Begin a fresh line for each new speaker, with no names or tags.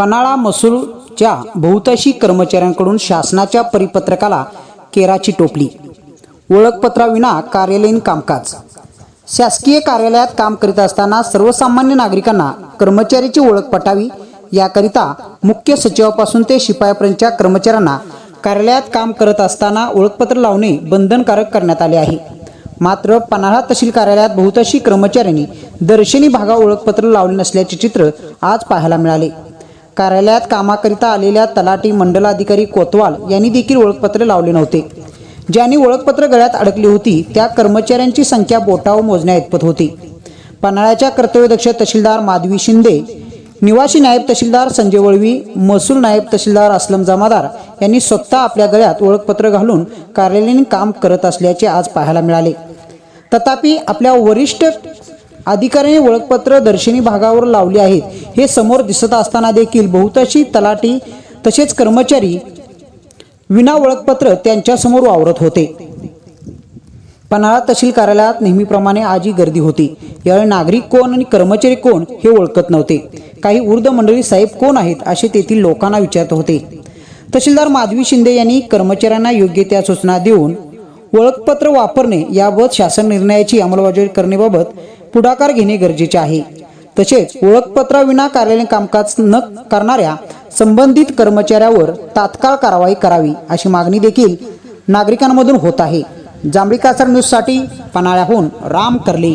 पन्हाळा महसूलच्या बहुतांशी कर्मचाऱ्यांकडून शासनाच्या परिपत्रकाला केराची टोपली. ओळखपत्राविना कार्यालयीन कामकाज. शासकीय कार्यालयात काम करीत असताना सर्वसामान्य नागरिकांना कर्मचाऱ्याची ओळख पटावी याकरिता मुख्य सचिवापासून ते शिपायापर्यंतच्या कर्मचाऱ्यांना कार्यालयात काम करत असताना ओळखपत्र लावणे बंधनकारक करण्यात आले आहे. मात्र पन्हाळा तहसील कार्यालयात बहुतांशी कर्मचाऱ्यांनी दर्शनी भागा ओळखपत्र लावले नसल्याचे चित्र आज पाहायला मिळाले. कार्यालयात कामाकरिता आलेल्या तलाठी मंडलाधिकारी कोतवाल यांनी देखील ओळखपत्र लावले नव्हते. ज्यांनी ओळखपत्र गळ्यात अडकली होती त्या कर्मचाऱ्यांची संख्या बोटावर मोजण्या इतपत होती. पन्हाळ्याच्या कर्तव्यदक्ष तहसीलदार माधवी शिंदे निवासी नायब तहसीलदार संजय वळवी महसूल नायब तहसीलदार असलम जमादार यांनी स्वतः आपल्या गळ्यात ओळखपत्र घालून कार्यालयीन काम करत असल्याचे आज पाहायला मिळाले. तथापि आपल्या वरिष्ठ अधिकाऱ्यांनी ओळखपत्र दर्शनी भागावर लावली आहेत. हे समोर दिसत असताना देखील बहुतांशी तलाठी तसेच कर्मचारी विना ओळखपत्र त्यांच्यासमोर वावरत होते. पन्हाळा तहसील कार्यालयात नेहमीप्रमाणे आजही गर्दी होती. यावेळी नागरिक कोण आणि कर्मचारी कोण हे ओळखत नव्हते. काही ऊर्ध मंडळी साहेब कोण आहेत असे तेथील लोकांना विचारत होते. तहसीलदार माधवी शिंदे यांनी कर्मचाऱ्यांना योग्य त्या सूचना देऊन ओळखपत्र वापरणे याबाबत शासन निर्णयाची अंमलबजावणी करण्याबाबत पुढाकार घेणे गरजेचे आहे. तसेच ओळखपत्राविना कार्यालयीन कामकाज न करणाऱ्या संबंधित कर्मचाऱ्यावर तात्काळ कारवाई करावी अशी मागणी देखील नागरिकांमधून होत आहे. जांभळी कासर न्यूजसाठी पन्हाळ्याहून राम करले.